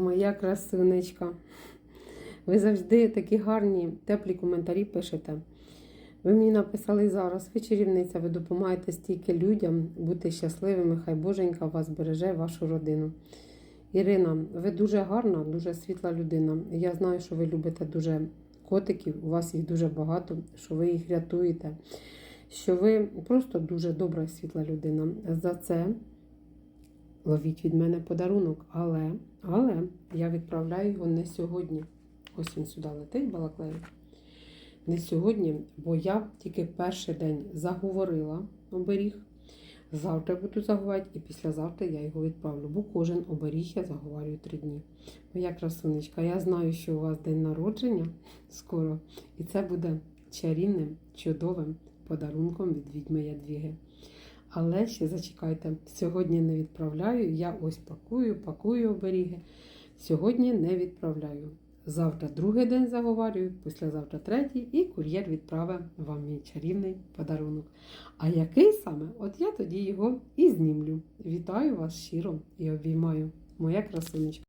моя красунечка. Ви завжди такі гарні, теплі коментарі пишете. Ви мені написали зараз, ви чарівниця, ви допомагаєте стільки людям бути щасливими. Хай Боженька вас береже вашу родину. Ірина, ви дуже гарна, дуже світла людина. Я знаю, що ви любите дуже котиків, у вас їх дуже багато, що ви їх рятуєте, що ви просто дуже добра і світла людина. За це ловіть від мене подарунок. Але, але я відправляю його не сьогодні. Ось він сюди летить, балаклею. Не сьогодні, бо я тільки перший день заговорила оберіг. Завтра буду заговорювати, і післязавтра я його відправлю, бо кожен оберіг я заговорюю три дні. Моя красунечка, я знаю, що у вас день народження скоро, і це буде чарівним, чудовим подарунком від відьми Ядвіги. Але ще зачекайте, сьогодні не відправляю. Я ось пакую, пакую оберіги. Sьогодні не відправляю. Завтра другий день заговорюю, післязавтра третій, і кур'єр відправить вам мій чарівний подарунок. А який саме? От я тоді його і знімлю. Вітаю вас щиро і обіймаю, моя красунечка.